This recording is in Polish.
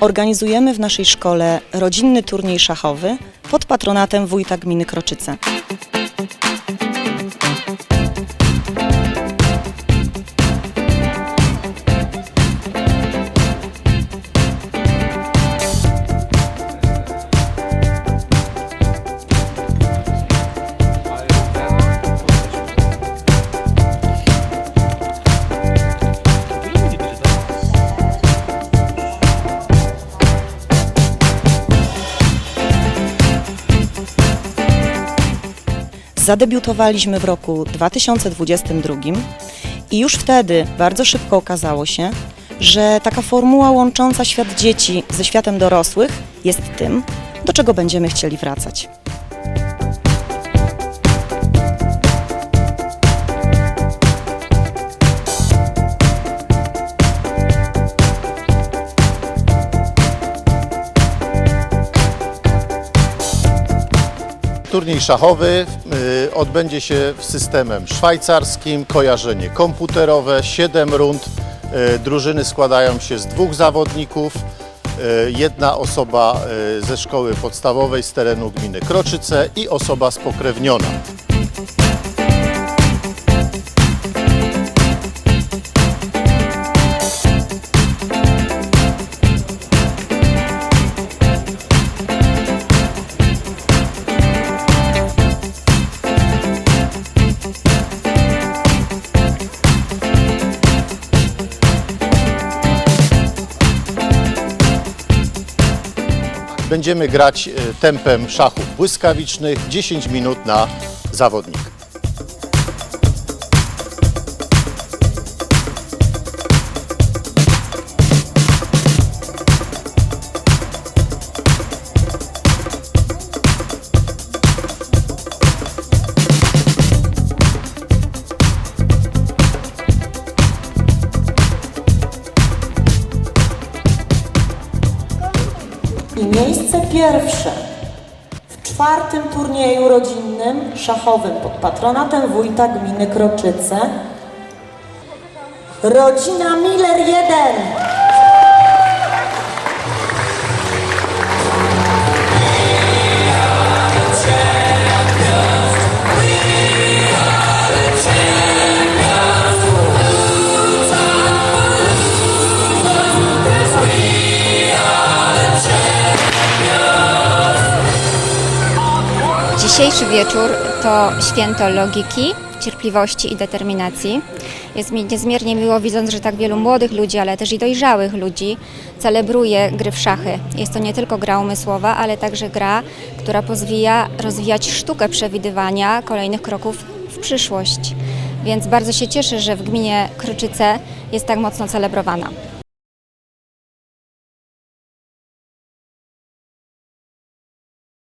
Organizujemy w naszej szkole rodzinny turniej szachowy pod patronatem wójta gminy Kroczyce. Zadebiutowaliśmy w roku 2022 i już wtedy bardzo szybko okazało się, że taka formuła łącząca świat dzieci ze światem dorosłych jest tym, do czego będziemy chcieli wracać. Turniej szachowy y, odbędzie się systemem szwajcarskim, kojarzenie komputerowe, 7 rund. Y, drużyny składają się z dwóch zawodników. y, Jedna osoba ze szkoły podstawowej z terenu gminy Kroczyce i osoba spokrewniona. Będziemy grać y, tempem szachów błyskawicznych 10 minut na zawodnika. Miejsce pierwsze w czwartym turnieju rodzinnym szachowym pod patronatem wójta gminy Kroczyce Rodzina Miller 1. Dzisiejszy wieczór to święto logiki, cierpliwości i determinacji. Jest mi niezmiernie miło widząc, że tak wielu młodych ludzi, ale też i dojrzałych ludzi celebruje gry w szachy. Jest to nie tylko gra umysłowa, ale także gra, która pozwija rozwijać sztukę przewidywania kolejnych kroków w przyszłość. Więc bardzo się cieszę, że w gminie Kroczyce jest tak mocno celebrowana.